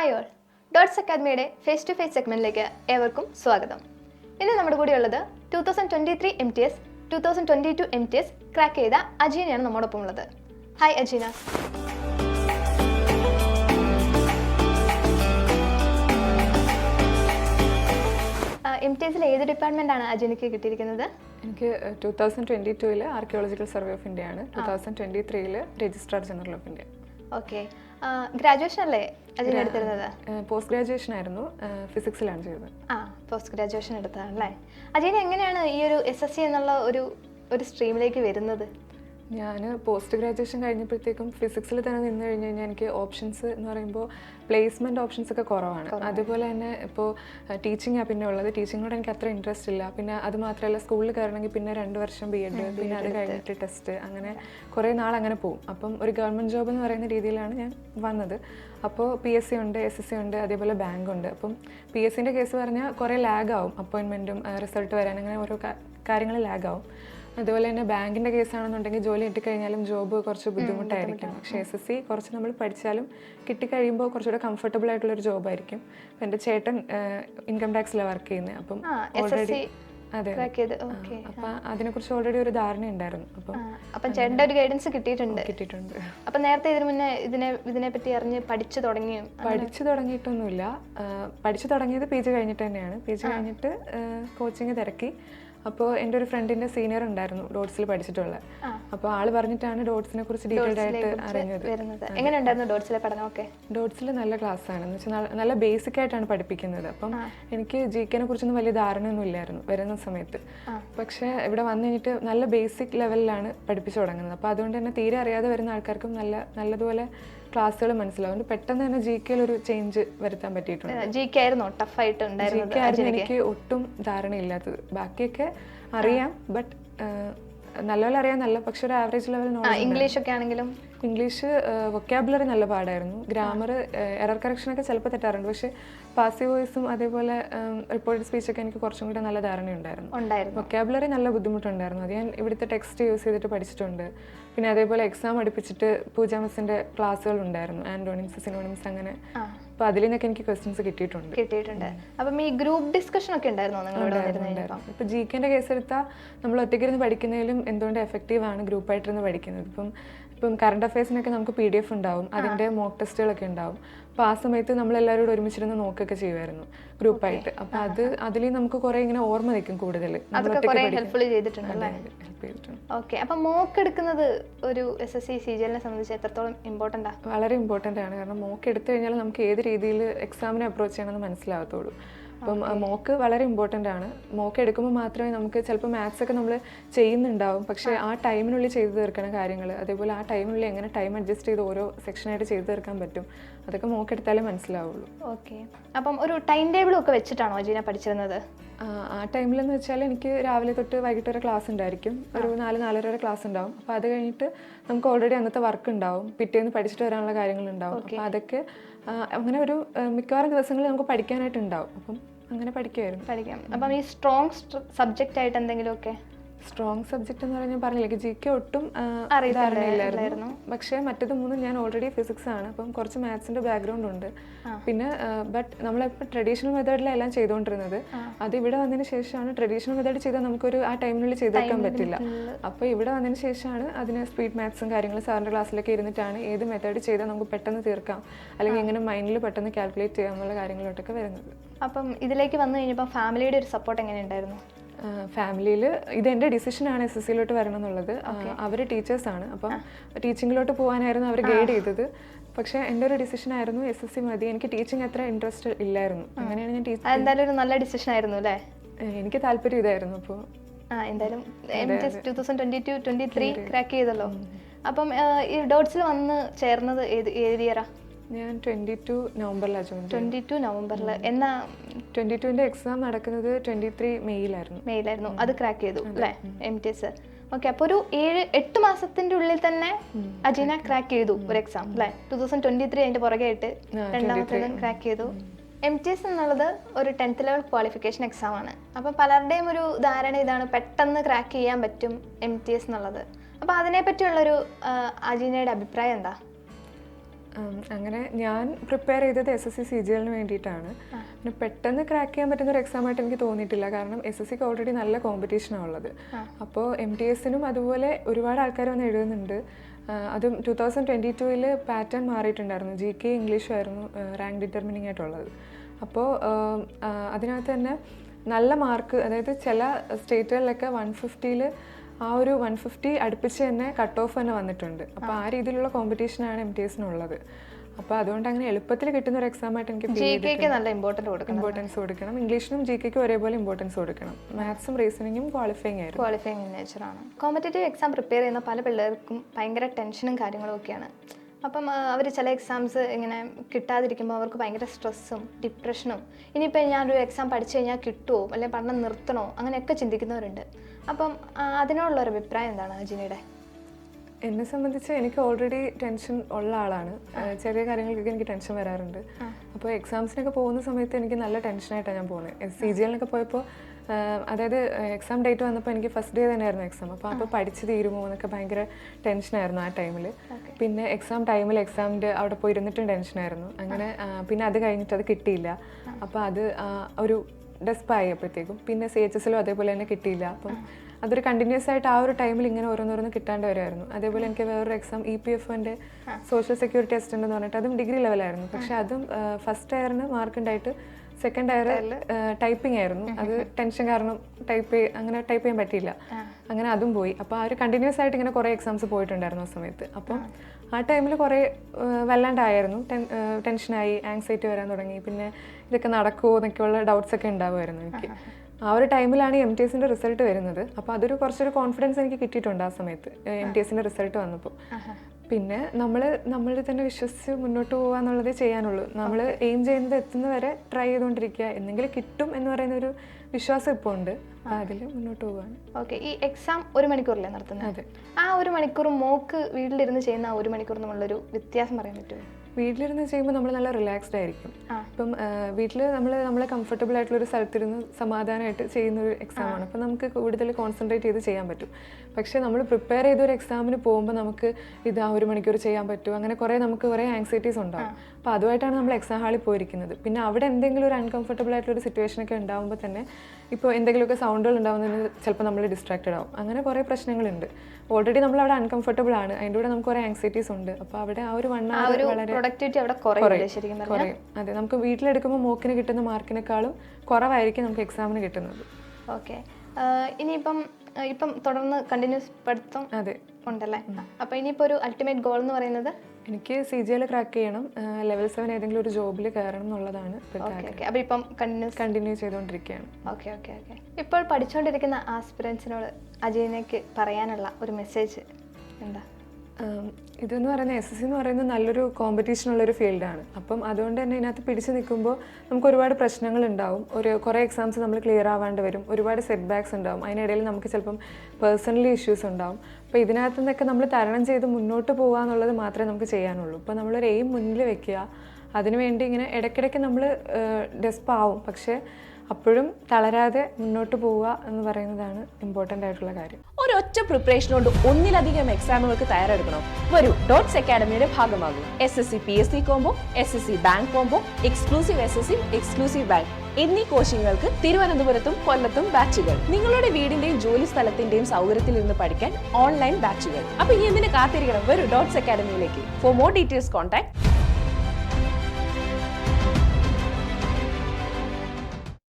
Hi all Dots അക്കാദമിയുടെ face to phase സെഗ്മെന്റിലേക്ക് ഏവർക്കും സ്വാഗതം. ഇന്ന് നമ്മുടെ കൂടെ ഉള്ളത് two thousand twenty three M T S two thousand twenty two M T S crack ചെയ്ത അജീനയാണ് നമ്മോടൊപ്പം ഉള്ളത്. ഹായ് അജീന. എം ടി എസിൽ ഏത് ഡിപ്പാർട്ട്മെന്റ് ആണ് അജീനയ്ക്ക് കിട്ടിയിരിക്കുന്നത്? എനിക്ക് ടു തൗസൻഡ് ട്വന്റി ടൂവിൽ ആർക്കിയോളജിക്കൽ സർവേ ഓഫ് ഇന്ത്യ ആണ്. ടൂ തൗസൻഡ് ട്വന്റി ത്രീയിൽ registrar general of India okay graduation അല്ലേ അജീന എടുത്തിരുന്നത്? പോസ്റ്റ് ഗ്രാജുവേഷൻ ആയിരുന്നു. ഫിസിക്സിലാണ് ചെയ്തത്. ആ പോസ്റ്റ് ഗ്രാജുവേഷൻ എടുത്തതാണല്ലേ? അജയൻ എങ്ങനെയാണ് ഈ ഒരു എസ് എസ് സി എന്നുള്ള ഒരു ഒരു സ്ട്രീമിലേക്ക് വരുന്നത്? ഞാൻ പോസ്റ്റ് ഗ്രാജുവേഷൻ കഴിഞ്ഞപ്പോഴത്തേക്കും ഫിസിക്സിൽ തന്നെ നിന്ന് കഴിഞ്ഞ് കഴിഞ്ഞാൽ എനിക്ക് ഓപ്ഷൻസ് എന്ന് പറയുമ്പോൾ പ്ലേസ്മെന്റ് ഓപ്ഷൻസ് ഒക്കെ കുറവാണ്. അതുപോലെ തന്നെ ഇപ്പോൾ ടീച്ചിങ്ങാണ് പിന്നെ ഉള്ളത്. ടീച്ചിങ്ങിനോട് എനിക്ക് അത്ര ഇൻട്രസ്റ്റ് ഇല്ല. പിന്നെ അത് മാത്രമല്ല സ്കൂളിൽ കയറണമെങ്കിൽ പിന്നെ രണ്ട് വർഷം ബി എഡ് പിന്നെ അത് കഴിഞ്ഞിട്ട് ടെസ്റ്റ് അങ്ങനെ കുറേ നാൾ അങ്ങനെ പോകും അപ്പം ഒരു ഗവൺമെന്റ് ജോബ് എന്ന് പറയുന്ന രീതിയിലാണ് ഞാൻ വന്നത്. അപ്പോൾ പി എസ് സി ഉണ്ട് എസ് എസ് സി ഉണ്ട് അതേപോലെ ബാങ്ക് ഉണ്ട്. അപ്പം പി എസ് സിന്റെ കേസ് പറഞ്ഞാൽ കുറേ ലാഗ് ആവും. അപ്പോയിൻമെന്റും റിസൾട്ട് വരാൻ. അങ്ങനെ ഓരോ കാര്യങ്ങൾ ലാഗ് ആവും. അതുപോലെ തന്നെ ബാങ്കിന്റെ കേസാണെന്നുണ്ടെങ്കിൽ ജോലി കിട്ടിക്കഴിഞ്ഞാലും ജോബ് കുറച്ച് ബുദ്ധിമുട്ടായിരിക്കും. പക്ഷേ എസ് എസ് സി കുറച്ച് നമ്മൾ പഠിച്ചാലും കിട്ടിക്കഴിയുമ്പോൾ കുറച്ചുകൂടെ കംഫർട്ടബിൾ ആയിട്ടുള്ള ഒരു ജോബായിരിക്കും അപ്പം എന്റെ ചേട്ടൻ ഇൻകം ടാക്സിലാണ് വർക്ക് ചെയ്യുന്നത് അപ്പം എസ് അതെ അപ്പൊ അതിനെ കുറിച്ച് അതിനെക്കുറിച്ച് ഓൾറെഡി ഒരു ധാരണ ഉണ്ടായിരുന്നു അപ്പം അപ്പൊ ചേട്ടന്റെ ഒരു ഗൈഡൻസ് കിട്ടിയിട്ടുണ്ട്. കിട്ടിയിട്ടുണ്ട്. അപ്പൊ നേരത്തെ ഇതിനു മുന്നേ ഇതിനെ ഇതിനെ പറ്റി അറിഞ്ഞ് പഠിച്ചു തുടങ്ങി പഠിച്ചു തുടങ്ങിയിട്ടൊന്നുമില്ല. പഠിച്ചു തുടങ്ങിയത് പി ജി കഴിഞ്ഞിട്ട് തന്നെയാണ്. പി ജി കഴിഞ്ഞിട്ട് കോച്ചിങ് തിരക്കി. അപ്പോൾ എന്റെ ഒരു ഫ്രണ്ടിന്റെ സീനിയർ ഉണ്ടായിരുന്നു ഡോട്ട്സിൽ പഠിച്ചിട്ടുള്ളത് അപ്പോൾ ആൾ പറഞ്ഞിട്ടാണ് ഡോട്ട്സിനെ കുറിച്ച് ഡീറ്റെയിൽഡ് ആയിട്ട് അറിഞ്ഞത്. എങ്ങനെയുണ്ടായിരുന്നു ഡോട്ട്സിലെ പഠനമൊക്കെ ഡോട്ട്സിൽ നല്ല ക്ലാസ് ആണ്. എന്ന് വെച്ചാൽ നല്ല- നല്ല ബേസിക് ആയിട്ടാണ് പഠിപ്പിക്കുന്നത്. അപ്പം എനിക്ക് ജി കെനെ കുറിച്ചൊന്നും വലിയ ധാരണയൊന്നും ഇല്ലായിരുന്നു വരുന്ന സമയത്ത്. പക്ഷേ ഇവിടെ വന്നു കഴിഞ്ഞിട്ട് നല്ല ബേസിക് ലെവലിലാണ് പഠിപ്പിച്ചു തുടങ്ങുന്നത്. അപ്പോൾ അതുകൊണ്ട് തന്നെ തീരെ അറിയാതെ വരുന്ന ആൾക്കാർക്കും നല്ല നല്ലതുപോലെ ക്ലാസ്സുകൾ മനസ്സിലാവും. പെട്ടെന്ന് തന്നെ ജി കെയിൽ ഒരു ചേഞ്ച് വരുത്താൻ പറ്റിയിട്ടുണ്ട്. ജി കെ ആയിരുന്നു? ടഫായിട്ട് ജി ഉണ്ടായിരുന്നത് കെ ആയിരുന്നു എനിക്ക് ഒട്ടും ധാരണയില്ലാത്തത്. ബാക്കിയൊക്കെ അറിയാം ബട്ട് നല്ലപോലെ അറിയാന്നല്ല പക്ഷെ ഒരു ആവറേജ് ലെവൽ ഇംഗ്ലീഷ് ഒക്കെ ആണെങ്കിലും? ഇംഗ്ലീഷ് വൊക്കാബുലറി നല്ല പാടായിരുന്നു. ഗ്രാമർ എറർ കറക്ഷനൊക്കെ ചിലപ്പോൾ തെറ്റാറുണ്ട്. പക്ഷേ പാസീവ് വോയിസും അതേപോലെ റിപ്പോർട്ടഡ് സ്പീച്ചൊക്കെ എനിക്ക് കുറച്ചും കൂടി നല്ല ധാരണയുണ്ടായിരുന്നു. ഉണ്ടായിരുന്നു. വൊക്കാബുലറി നല്ല ബുദ്ധിമുട്ടുണ്ടായിരുന്നു. അത് ഞാൻ ഇവിടുത്തെ ടെക്സ്റ്റ് യൂസ് ചെയ്തിട്ട് പഠിച്ചിട്ടുണ്ട്. പിന്നെ അതേപോലെ എക്സാം അടുപ്പിച്ചിട്ട് പൂജ മിസ്സിന്റെ ക്ലാസ്സുകൾ ഉണ്ടായിരുന്നു. ആൻഡോണിംസ് സിനോണിംസ് അങ്ങനെ. അപ്പൊ അപ്പോൾ അതിൽ നിന്നൊക്കെ എനിക്ക് ക്വസ്റ്റ്യൻസ് കിട്ടിയിട്ടുണ്ട്. കിട്ടിയിട്ടുണ്ട്. അപ്പം ഈ ഗ്രൂപ്പ് ഡിസ്കഷൻ ഒക്കെ ഉണ്ടായിരുന്നു നിങ്ങൾ ജി കെന്റെ കേസ് എടുത്താൽ നമ്മൾ ഒറ്റയ്ക്കിരുന്ന് പഠിക്കുന്നതിലും എന്തുകൊണ്ട് എഫക്റ്റീവ് ആണ് ഗ്രൂപ്പായിട്ടിരുന്ന് പഠിക്കുന്നത്? ഇപ്പം ഇപ്പം കറണ്ട് അഫയേഴ്സിനൊക്കെ നമുക്ക് പി ഡി എഫ് ഉണ്ടാവും അതിന്റെ മോക്ക് ടെസ്റ്റുകളൊക്കെ ഉണ്ടാവും. അപ്പോൾ ആ സമയത്ത് നമ്മൾ എല്ലാവരും കൂടെ ഒരുമിച്ചിരുന്ന് നോക്കുകയൊക്കെ ചെയ്യുമായിരുന്നു ഗ്രൂപ്പായിട്ട് അപ്പോൾ അത് അതിൽ നമുക്ക് കുറേ ഇങ്ങനെ ഓർമ്മ നിൽക്കും കൂടുതൽ. ഓക്കെ അപ്പം മോക്ക് എടുക്കുന്നത് ഒരു എസ് എസ് സി സംബന്ധിച്ച് എത്രത്തോളം ഇമ്പോർട്ടന്റാ വളരെ ഇമ്പോർട്ടന്റ് ആണ്. കാരണം മോക്ക് എടുത്തു കഴിഞ്ഞാൽ നമുക്ക് ഏത് രീതിയിൽ എക്സാമിനെ അപ്രോച്ച് ചെയ്യണമെന്ന് മനസ്സിലാവത്തുള്ളൂ അപ്പം മോക്ക് വളരെ ഇമ്പോർട്ടന്റ് ആണ്. മോക്ക് എടുക്കുമ്പോൾ മാത്രമേ നമുക്ക് ചിലപ്പോൾ മാത്സ് ഒക്കെ നമ്മൾ ചെയ്യുന്നുണ്ടാവും. പക്ഷേ ആ. ടൈമിനുള്ളിൽ ചെയ്തു തീർക്കണ കാര്യങ്ങൾ അതേപോലെ ആ ടൈമിനുള്ളിൽ എങ്ങനെ ടൈം അഡ്ജസ്റ്റ് ചെയ്ത് ഓരോ സെക്ഷനായിട്ട് ചെയ്തു തീർക്കാൻ പറ്റും അതൊക്കെ മോക്ക് എടുത്താലേ മനസ്സിലാവുള്ളൂ. ഓക്കെ അപ്പം ഒരു ടൈം ടേബിളും ഒക്കെ വെച്ചിട്ടാണോ ജീന പഠിച്ചിരുന്നത്? ആ, ആ ടൈമിലെന്ന് വെച്ചാൽ എനിക്ക് രാവിലെ തൊട്ട് വൈകിട്ട് വരെ ക്ലാസ് ഉണ്ടായിരിക്കും. ഒരു നാല് നാലര വരെ ക്ലാസ് ഉണ്ടാവും. അപ്പോൾ അത് കഴിഞ്ഞിട്ട് നമുക്ക് ഓൾറെഡി അന്നത്തെ വർക്ക് ഉണ്ടാവും. പിറ്റേന്ന് പഠിച്ചിട്ട് വരാനുള്ള കാര്യങ്ങളുണ്ടാവും. അപ്പോൾ അതൊക്കെ അങ്ങനെ ഒരു മിക്കവാറും ദിവസങ്ങളിൽ നമുക്ക് പഠിക്കാനായിട്ട് ഉണ്ടാവും. അപ്പം അങ്ങനെ പഠിക്കുമായിരുന്നു പഠിക്കാം. അപ്പം ഈ സ്ട്രോങ് സബ്ജക്റ്റ് ആയിട്ട് എന്തെങ്കിലുമൊക്കെ സ്ട്രോങ് സബ്ജക്റ്റ് എന്ന് പറഞ്ഞാൽ പറഞ്ഞില്ലേ ജി കെ ഒട്ടും അറിയില്ലായിരുന്നു പക്ഷേ മറ്റത് മൂന്നും ഞാൻ ഓൾറെഡി ഫിസിക്സ് ആണ്. അപ്പം കുറച്ച് മാത്സിന്റെ ബാക്ക്ഗ്രൗണ്ട് ഉണ്ട്. പിന്നെ ബട്ട് നമ്മളിപ്പോൾ ട്രഡീഷണൽ മെത്തേഡിലെല്ലാം ചെയ്തുകൊണ്ടിരുന്നത് അത് ഇവിടെ വന്നതിന് ശേഷമാണ് ട്രഡീഷണൽ മെത്തേഡ് ചെയ്താൽ നമുക്കൊരു ആ ടൈമിനുള്ളിൽ ചെയ്തു വെക്കാൻ പറ്റില്ല. അപ്പോൾ ഇവിടെ വന്നതിന് ശേഷമാണ് അതിന് സ്പീഡ് മാത്സും കാര്യങ്ങളും സാറിന്റെ ക്ലാസ്സിലൊക്കെ ഇരുന്നിട്ടാണ് ഏത് മെത്തേഡ് ചെയ്താൽ നമുക്ക് പെട്ടെന്ന് തീർക്കാം. അല്ലെങ്കിൽ ഇങ്ങനെ മൈൻഡിൽ പെട്ടെന്ന് കാൽക്കുലേറ്റ് ചെയ്യാം എന്നുള്ള കാര്യങ്ങളോട്ടൊക്കെ വരുന്നത്. അപ്പം ഇതിലേക്ക് വന്നു കഴിഞ്ഞപ്പോൾ ഫാമിലിയുടെ ഒരു സപ്പോർട്ട് എങ്ങനെയുണ്ടായിരുന്നു ഫാമിലിയിൽ ഇത് എന്റെ ഡിസിഷനാണ് എസ് എസ് സിയിലോട്ട് വരണം എന്നുള്ളത് അവർ ടീച്ചേഴ്സാണ്. അപ്പം ടീച്ചിങ്ങിലോട്ട് പോകാനായിരുന്നു അവർ ഗൈഡ് ചെയ്തത്. പക്ഷേ എന്റെ ഒരു ഡിസിഷൻ ആയിരുന്നു എസ് എസ് സി മതി. എനിക്ക് ടീച്ചിങ് അത്ര ഇൻട്രസ്റ്റ് ഇല്ലായിരുന്നു. അങ്ങനെയാണ് ഞാൻ ടീച്ചർ എന്തായാലും ഒരു നല്ല ഡിസിഷൻ ആയിരുന്നു അല്ലേ എനിക്ക് താല്പര്യം ഇതായിരുന്നു അപ്പോൾ. ആ എന്തായാലും ടൂ തൗസൻഡ് ത്രീ ക്രാക്ക് ചെയ്തല്ലോ. അപ്പം ഈ ഡോട്ട്സിൽ വന്ന് ചേർന്നത് ഏത് ഏത് ഇയറാ ഞാൻ ട്വന്റി ടു നവംബറിലാണ് ജോയിൻ ട്വന്റി ടു നവംബറിൽ എന്നാ ട്വന്റി ടുവിന്റെ എക്സാം നടക്കുന്നത് ട്വന്റി ത്രീ മെയ്യിലായിരുന്നു മെയ്യിലായിരുന്നു അത് ക്രാക്ക് ചെയ്തു അല്ലേ? എം ടി എസ് ഓക്കെ അപ്പോൾ ഒരു ഏഴ് എട്ട് മാസത്തിന്റെ ഉള്ളിൽ തന്നെ അജീന ക്രാക്ക് ചെയ്തു ഒരു എക്സാം അല്ലേ? ടു തൗസൻഡ് ട്വന്റി ത്രീ അതിന്റെ പുറകെ ആയിട്ട് രണ്ടാമത്തേതും ക്രാക്ക് ചെയ്തു. എം ടി എസ് എന്നുള്ളത് ഒരു ടെൻത്ത് ലെവൽ ക്വാളിഫിക്കേഷൻ എക്സാം ആണ്. അപ്പോൾ പലരുടെയും ഒരു ധാരണ ഇതാണ് പെട്ടെന്ന് ക്രാക്ക് ചെയ്യാൻ പറ്റും എം ടി എസ് എന്നുള്ളത്. അപ്പോൾ അതിനെപ്പറ്റിയുള്ളൊരു അജീനയുടെ അഭിപ്രായം എന്താ? അങ്ങനെ ഞാൻ പ്രിപ്പയർ ചെയ്തത് S S C C G എല്ലിന് വേണ്ടിയിട്ടാണ്. പിന്നെ പെട്ടെന്ന് ക്രാക്ക് ചെയ്യാൻ പറ്റുന്ന ഒരു എക്സാം ആയിട്ട് എനിക്ക് തോന്നിയിട്ടില്ല. കാരണം എസ് എസ് സിക്ക് ഓൾറെഡി നല്ല കോമ്പറ്റീഷനാണ് ഉള്ളത്. അപ്പോൾ എം ടി എസിനും അതുപോലെ ഒരുപാട് ആൾക്കാർ വന്ന് എഴുതുന്നുണ്ട്. അതും ടു തൗസൻഡ് ട്വന്റി ടൂവിൽ പാറ്റേൺ മാറിയിട്ടുണ്ടായിരുന്നു. ജി കെ ഇംഗ്ലീഷും ആയിരുന്നു റാങ്ക് ഡിറ്റർമിനിങ് ആയിട്ടുള്ളത്. അപ്പോൾ അതിനകത്ത് തന്നെ നല്ല മാർക്ക് അതായത് ചില സ്റ്റേറ്റുകളിലൊക്കെ വൺ ഫിഫ്റ്റിയിൽ ആ ഒരു വൺ ഫിഫ്റ്റി അടുപ്പിച്ച് തന്നെ കട്ട് ഓഫ് തന്നെ വന്നിട്ടുണ്ട്. അപ്പോൾ ആ രീതിയിലുള്ള കോമ്പറ്റീഷനാണ് എം ടി എസിനുള്ളത് അപ്പോൾ അതുകൊണ്ട് അങ്ങനെ എളുപ്പത്തിൽ കിട്ടുന്ന ഒരു എക്സാം ആയിട്ട് എനിക്ക് നല്ല ഇമ്പോർട്ടൻസ് കൊടുക്കണം ഇമ്പോർട്ടൻസ് കൊടുക്കണം. ഇംഗ്ലീഷിനും ജി കെക്കും ഒരേപോലെ ഇമ്പോർട്ടൻസ് കൊടുക്കണം. മാത്സും റീസണിങ്ങും ക്വാളിഫൈങ് ആയിരുന്നു. ക്വാളിഫയിങ് ഇൻ നേച്ചറാണ് കോമ്പറ്റേറ്റീവ് എക്സാം പ്രിപ്പയർ ചെയ്യുന്ന പല പിള്ളേർക്കും ഭയങ്കര ടെൻഷനും കാര്യങ്ങളും ഒക്കെയാണ്. അപ്പം അവർ ചില എക്സാംസ് ഇങ്ങനെ കിട്ടാതിരിക്കുമ്പോൾ അവർക്ക് ഭയങ്കര സ്ട്രെസ്സും ഡിപ്രഷനും ഇനിയിപ്പോൾ ഞാനൊരു എക്സാം പഠിച്ചു കഴിഞ്ഞാൽ കിട്ടുമോ അല്ലെങ്കിൽ പഠനം നിർത്തണോ? അങ്ങനെയൊക്കെ ചിന്തിക്കുന്നവരുണ്ട്. അപ്പം അതിനോടുള്ള ഒരു അഭിപ്രായം എന്താണ് അജിനിയുടെ? എന്നെ സംബന്ധിച്ച് എനിക്ക് ഓൾറെഡി ടെൻഷൻ ഉള്ള ആളാണ്. ചെറിയ കാര്യങ്ങൾക്കൊക്കെ എനിക്ക് ടെൻഷൻ വരാറുണ്ട്. അപ്പോൾ എക്സാംസിനൊക്കെ പോകുന്ന സമയത്ത് എനിക്ക് നല്ല ടെൻഷനായിട്ടാണ് ഞാൻ പോകുന്നത് സി ജി എല്ലിനൊക്കെ പോയപ്പോൾ അതായത് എക്സാം ഡേറ്റ് വന്നപ്പോൾ എനിക്ക് ഫസ്റ്റ് ഡേ തന്നെയായിരുന്നു എക്സാം അപ്പോൾ അപ്പോൾ പഠിച്ച് തീരുമോ എന്നൊക്കെ ഭയങ്കര ടെൻഷനായിരുന്നു ആ ടൈമിൽ പിന്നെ എക്സാം ടൈമിൽ എക്സാമിന്റെ അവിടെ പോയി ഇരുന്നിട്ടും ടെൻഷനായിരുന്നു അങ്ങനെ പിന്നെ അത് കഴിഞ്ഞിട്ട് അത് കിട്ടിയില്ല. അപ്പോൾ അത് ഒരു ഡെസ്പായി അപ്പോഴത്തേക്കും പിന്നെ സി എച്ച് എസിലും അതേപോലെ തന്നെ കിട്ടിയില്ല. അപ്പം അതൊരു കണ്ടിന്യൂസ് ആയിട്ട് ആ ഒരു ടൈമിൽ ഇങ്ങനെ ഓരോന്നോരോന്ന് കിട്ടാണ്ട് വരുമായിരുന്നു അതേപോലെ എനിക്ക് വേറൊരു എക്സാം ഇ പി എഫിന്റെ സോഷ്യൽ സെക്യൂരിറ്റി അസിസ്റ്റന്റ് എന്ന് പറഞ്ഞിട്ട് അതും ഡിഗ്രി ലെവലായിരുന്നു പക്ഷേ അതും ഫസ്റ്റ് ഇയറിന് മാർക്ക് ഉണ്ടായിട്ട് സെക്കൻഡ് ഇയർ ടൈപ്പിംഗ് ആയിരുന്നു. അത് ടെൻഷൻ കാരണം ടൈപ്പ് അങ്ങനെ ടൈപ്പ് ചെയ്യാൻ പറ്റിയില്ല. അങ്ങനെ അതും പോയി. അപ്പോൾ ആ ഒരു കണ്ടിന്യൂസ് ആയിട്ട് ഇങ്ങനെ കുറേ എക്സാംസ് പോയിട്ടുണ്ടായിരുന്നു ആ സമയത്ത്. അപ്പം ആ. ടൈമിൽ കുറേ വല്ലാണ്ടായിരുന്നു. ടെൻ ടെൻഷനായി ആങ്സൈറ്റി വരാൻ തുടങ്ങി. പിന്നെ ഇതൊക്കെ നടക്കുമോ എന്നൊക്കെയുള്ള ഡൗട്ട്സ് ഒക്കെ ഉണ്ടാവുമായിരുന്നു എനിക്ക്. ആ ഒരു ടൈമിലാണ് എം ടി എസിന്റെ റിസൾട്ട് വരുന്നത്. അപ്പോൾ അതൊരു കുറച്ചൊരു കോൺഫിഡൻസ് എനിക്ക് കിട്ടിയിട്ടുണ്ട് ആ സമയത്ത്. എം ടി എസിന്റെ റിസൾട്ട് വന്നപ്പോൾ പിന്നെ നമ്മൾ നമ്മൾ തന്നെ വിശ്വസിച്ച് മുന്നോട്ട് പോകുക എന്നുള്ളതേ ചെയ്യാനുള്ളൂ. നമ്മൾ എയിം ചെയ്യുന്നത് എത്തുന്നവരെ ട്രൈ ചെയ്തുകൊണ്ടിരിക്കുക. എന്തെങ്കിലും കിട്ടും എന്ന് പറയുന്ന ഒരു വിശ്വാസം ഇപ്പോൾ ഉണ്ട്. അതിൽ മുന്നോട്ട് പോവുകയാണ്. ഓക്കെ ഈ എക്സാം ഒരു മണിക്കൂറല്ലേ നടത്തുന്നത് അതെ. ആ ഒരു മണിക്കൂർ മോക്ക് വീട്ടിലിരുന്ന് ചെയ്യുന്ന ആ ഒരു മണിക്കൂർ നമ്മളൊരു വ്യത്യാസം പറയാൻ പറ്റുമോ? വീട്ടിലിരുന്ന് ചെയ്യുമ്പോൾ നമ്മൾ നല്ല റിലാക്സ്ഡ് ആയിരിക്കും. അപ്പം ഇപ്പം വീട്ടിൽ നമ്മൾ നമ്മളെ കംഫർട്ടബിൾ ആയിട്ടുള്ള ഒരു സ്ഥലത്തിരുന്ന് സമാധാനമായിട്ട് ചെയ്യുന്ന ഒരു എക്സാമാണ് അപ്പം നമുക്ക് കൂടുതൽ കോൺസെൻട്രേറ്റ് ചെയ്ത് ചെയ്യാൻ പറ്റും. പക്ഷേ നമ്മൾ പ്രിപ്പയർ ചെയ്ത ഒരു എക്സാമിന് പോകുമ്പോൾ നമുക്ക് ഇത് ആ ഒരു മണിക്കൂർ ചെയ്യാൻ പറ്റും. അങ്ങനെ കുറേ നമുക്ക് കുറേ ആങ്സൈറ്റീസ് ഉണ്ടാവും. അപ്പോൾ അതുമായിട്ടാണ് നമ്മൾ എക്സാം ഹാളിൽ പോയിരിക്കുന്നത്. പിന്നെ അവിടെ എന്തെങ്കിലും ഒരു അൺകംഫർട്ടബിൾ ആയിട്ടുള്ള ഒരു സിറ്റുവേഷൻ ഒക്കെ ഉണ്ടാകുമ്പോൾ തന്നെ ഇപ്പോൾ എന്തെങ്കിലുമൊക്കെ സൗണ്ടുകൾ ഉണ്ടാകുന്നതിന് ചിലപ്പോൾ നമ്മൾ ഡിസ്ട്രാക്റ്റഡ് ആവും. അങ്ങനെ കുറേ പ്രശ്നങ്ങളുണ്ട്. ഓൾറെഡി നമ്മൾ അവിടെ അൺകംഫർട്ടബിൾ ആണ്. അതിന്റെ കൂടെ നമുക്ക് കുറേ ആങ്സൈറ്റീസ് ഉണ്ട്. അപ്പോൾ അവിടെ ആ ഒരു വൺ അവർ വളരെ പ്രൊഡക്ടിവിറ്റി അവിടെ കുറയും. അതെ നമുക്ക് വീട്ടിലെടുക്കുമ്പോൾ മോക്കിന് കിട്ടുന്ന മാർക്കിനേക്കാളും കുറവായിരിക്കും നമുക്ക് എക്സാമിന് കിട്ടുന്നത്. ഓക്കെ ഇനിയിപ്പം ഇപ്പം തുടർന്ന് കണ്ടിന്യൂസ് പഠിത്തം അതെ. ഉണ്ടല്ലേ? അപ്പൊ ഇനിയിപ്പോ ഒരു അൾട്ടിമേറ്റ് ഗോൾ എന്ന് പറയുന്നത്? എനിക്ക് സി ജി എൽ ക്രാക്ക് ചെയ്യണം. ലെവൽ സെവൻ ഏതെങ്കിലും ഒരു ജോബിൽ കയറണം എന്നുള്ളതാണ് ഇപ്പോഴത്തെ ഓക്കെ ഓക്കെ അപ്പൊ ഇപ്പം കണ്ടിന്യൂസ് കണ്ടിന്യൂ ചെയ്തുകൊണ്ടിരിക്കുകയാണ് ഓക്കെ ഓക്കെ ഓക്കെ ഇപ്പോൾ പഠിച്ചുകൊണ്ടിരിക്കുന്ന ആസ്പിറൻസിനോട് അജയനേക്ക് പറയാനുള്ള ഒരു മെസ്സേജ് എന്താ? ഇതെന്ന് പറയുന്നത് എസ് എസ് സി എന്ന് പറയുന്നത് നല്ലൊരു കോമ്പറ്റീഷൻ ഉള്ളൊരു ഫീൽഡാണ് അപ്പം അതുകൊണ്ട് തന്നെ ഇതിനകത്ത് പിടിച്ചു നിൽക്കുമ്പോൾ നമുക്ക് ഒരുപാട് പ്രശ്നങ്ങൾ ഉണ്ടാവും. ഒരു കുറേ എക്സാംസ് നമ്മൾ ക്ലിയർ ആവാണ്ട് വരും. ഒരുപാട് സെറ്റ് ബാക്സ് ഉണ്ടാവും. അതിനിടയിൽ നമുക്ക് ചിലപ്പം പേഴ്സണലി ഇഷ്യൂസ് ഉണ്ടാവും. അപ്പോൾ ഇതിനകത്ത് നിന്നൊക്കെ നമ്മൾ തരണം ചെയ്ത് മുന്നോട്ട് പോകുക എന്നുള്ളത് മാത്രമേ നമുക്ക് ചെയ്യാനുള്ളൂ. അപ്പോൾ നമ്മളൊരു എയിം മുന്നിൽ വെക്കുക. അതിനുവേണ്ടി ഇങ്ങനെ ഇടയ്ക്കിടയ്ക്ക് നമ്മൾ ഡെസ്പ് ആവും. പക്ഷേ അപ്പോഴും തളരാതെ മുന്നോട്ട് പോവുക എന്ന് പറയുന്നതാണ് ഇമ്പോർട്ടന്റ് ആയിട്ടുള്ള കാര്യം. ഒരൊറ്റ പ്രിപ്പറേഷൻ കൊണ്ട് ഒന്നിലധികം എക്സാമുകൾക്ക് തയ്യാറെടുക്കണം. വരൂ ഡോട്ട്സ് അക്കാഡമിയുടെ ഭാഗമാകൂ. S S C P S C combo S S C bank combo exclusive S S C exclusive bank എന്നീ കോച്ചിങ്ങുകൾക്ക് തിരുവനന്തപുരത്തും കൊല്ലത്തും ബാച്ചുകൾ നിങ്ങളുടെ വീടിന്റെയും ജോലി സ്ഥലത്തിന്റെയും സൗകര്യത്തിൽ നിന്ന് പഠിക്കാൻ ഓൺലൈൻ ബാച്ചുകൾ അപ്പൊ ഇനി എന്തിനു കാത്തിരിക്കണം? വരൂ ഡോട്ട്സ് അക്കാഡമിയിലേക്ക് ഫോർ മോർ ഡീറ്റെയിൽസ് കോൺടാക്ട്